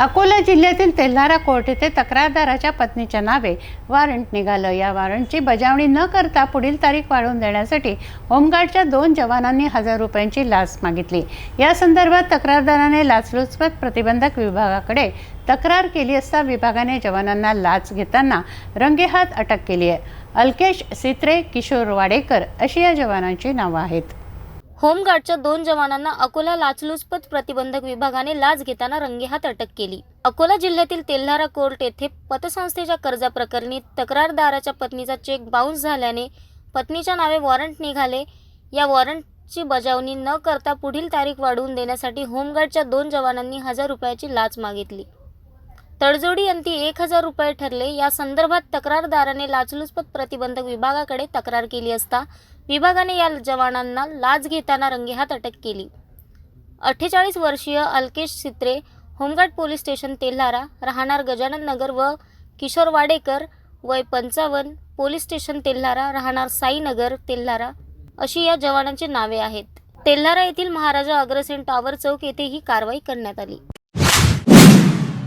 अकोला जिल्ह्यातील तेल्हारा कोर्ट येथे तक्रारदाराच्या पत्नीच्या नावे वॉरंट निघालं. या वॉरंटची बजावणी न करता पुढील तारीख वाढवून देण्यासाठी होमगार्डच्या दोन जवानांनी हजार रुपयांची लाच मागितली. या संदर्भात तक्रारदाराने लाचलुचपत प्रतिबंधक विभागाकडे तक्रार केली असता विभागाने जवानांना लाच घेताना रंगेहात अटक केली आहे. अल्केश सित्रे किशोर वाडेकर अशी या जवानांची नावं आहेत. होमगार्डच्या दोन जवानांना अकोला लाचलुचपत प्रतिबंधक विभागाने लाच घेताना रंगेहात अटक केली. अकोला जिल्ह्यातील तेल्हारा कोर्ट येथे पतसंस्थेच्या कर्जाप्रकरणी तक्रारदाराच्या पत्नीचा चेक बाउन्स झाल्याने पत्नीच्या नावे वॉरंट निघाले. या वॉरंटची बजावणी न करता पुढील तारीख वाढवून देण्यासाठी होमगार्डच्या दोन जवानांनी हजार रुपयाची लाच मागितली. तडजोडी अंती एक हजार रुपये ठरले. या संदर्भात तक्रारदाराने लाचलुचपत प्रतिबंधक विभागाकडे तक्रार केली असता विभागाने या जवानांना लाच घेताना रंगेहात अटक केली. अठ्ठेचाळीस वर्षीय Alkesh Sitre home guard police station Telhara राहणार गजानन नगर व किशोर वाडेकर वय पंचावन्न पोलीस स्टेशन तेल्हारा राहणार साईनगर तेल्हारा अशी या जवानांची नावे आहेत. तेल्हारा येथील महाराजा अग्रसेन टॉवर चौक येथे ही कारवाई करण्यात आली.